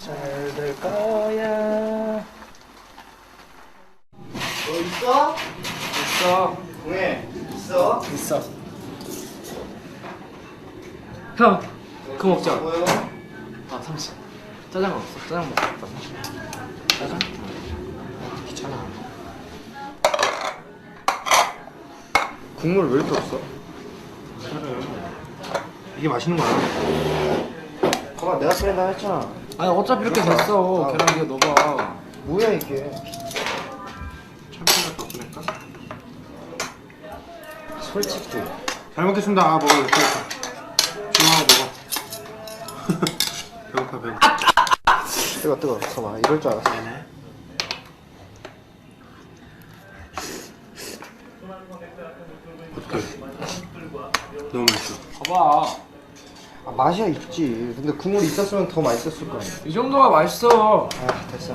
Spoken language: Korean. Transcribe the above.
잘될 거야. 너 있어? 있어. 왜? 있어? 있어. 형, 그거 먹자. 뭐요? 아, 삼시. 짜장 없어. 짜장 싶다. 짜장? 귀찮아. 국물 왜 이렇게 없어? 이게 맛있는 거야? 봐봐 내가 끓인다 했잖아 아니 어차피 이렇게 됐어. 아. 계란 이거 넣어봐. 뭐야 이게 참치가 꺾을까? 솔직히 잘 먹겠습니다. 아, 먹어. 조용하고 먹어. 배고파, 배고파. 뜨거 뜨거 봐봐 이럴 줄 알았어 어떡해. 너무 맛있어. 봐봐. 아 맛이야 있지. 근데 국물이 있었으면 더 맛있었을 거 아니야. 이 정도가 맛있어. 아 됐어